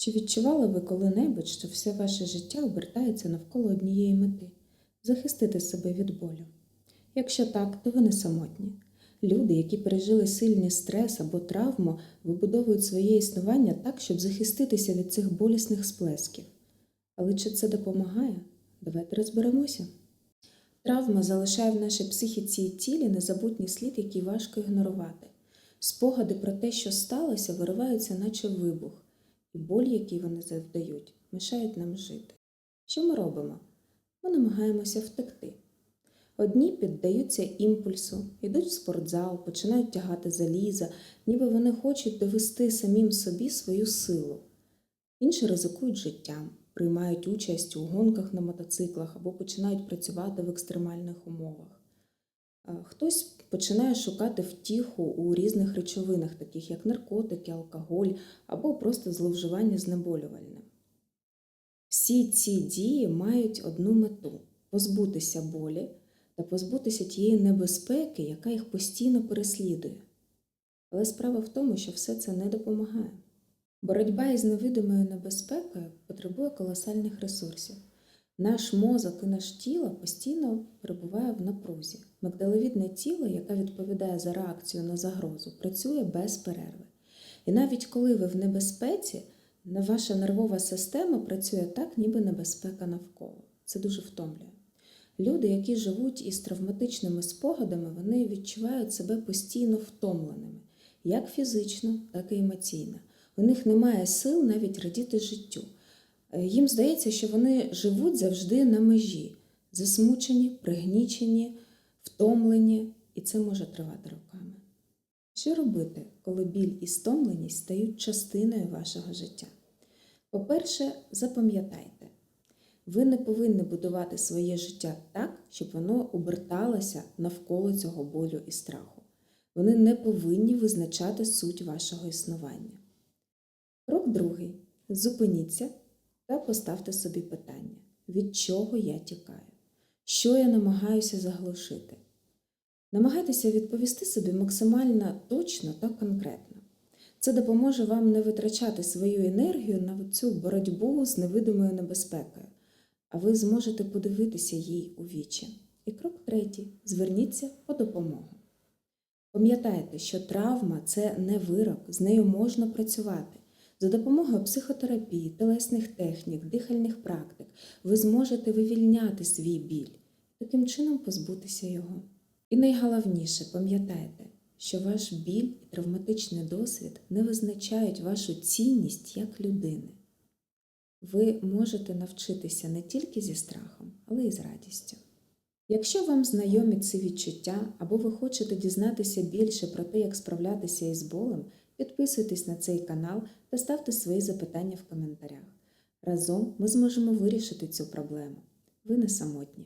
Чи відчували ви коли-небудь, що все ваше життя обертається навколо однієї мети захистити себе від болю? Якщо так, то ви не самотні. Люди, які пережили сильний стрес або травму, вибудовують своє існування так, щоб захиститися від цих болісних сплесків. Але чи це допомагає? Давайте розберемося. Травма залишає в нашій психіці і тілі незабутній слід, який важко ігнорувати. Спогади про те, що сталося, вириваються, наче вибух, і боль, який вони завдають, мешають нам жити. Що ми робимо? Ми намагаємося втекти. Одні піддаються імпульсу, йдуть в спортзал, починають тягати заліза, ніби вони хочуть довести самим собі свою силу. Інші ризикують життям, приймають участь у гонках на мотоциклах або починають працювати в екстремальних умовах. А Хтось починає шукати втіху у різних речовинах, таких як наркотики, алкоголь або просто зловживання знеболювальним. Всі ці дії мають одну мету позбутися болі та позбутися тієї небезпеки, яка їх постійно переслідує. Але справа в тому, що все це не допомагає. Боротьба із невидимою небезпекою потребує колосальних ресурсів. Наш мозок і наш тіло постійно перебуває в напрузі. Мигдаловідне тіло, яке відповідає за реакцію на загрозу, працює без перерви. І навіть коли ви в небезпеці, ваша нервова система працює так, ніби небезпека навколо. Це дуже втомлює. Люди, які живуть із травматичними спогадами, вони відчувають себе постійно втомленими, як фізично, так і емоційно. У них немає сил навіть радіти життю. Е, Їм здається, що вони живуть завжди на межі, засмучені, пригнічені, втомлені, і це може тривати роками. Що робити, коли біль і стомленість стають частиною вашого життя? По-перше, запам'ятайте, ви не повинні будувати своє життя так, щоб воно оберталося навколо цього болю і страху. Вони не повинні визначати суть вашого існування. Крок другий. Зупиніться та поставте собі питання, від чого я тікаю, що я намагаюся заглушити. Намагайтеся відповісти собі максимально точно та конкретно. Це допоможе вам не витрачати свою енергію на цю боротьбу з невидимою небезпекою, а ви зможете подивитися їй у вічі. І крок третій зверніться по допомогу. Пам'ятайте, що травма це не вирок, з нею можна працювати. За допомогою психотерапії, телесних технік, дихальних практик ви зможете вивільняти свій біль, таким чином позбутися його. І найголовніше, пам'ятайте, що ваш біль і травматичний досвід не визначають вашу цінність як людини. Ви можете навчитися не тільки зі страхом, але й з радістю. Якщо вам знайомі ці відчуття, або ви хочете дізнатися більше про те, як справлятися із болем, підписуйтесь на цей канал та ставте свої запитання в коментарях. Разом ми зможемо вирішити цю проблему. Ви не самотні.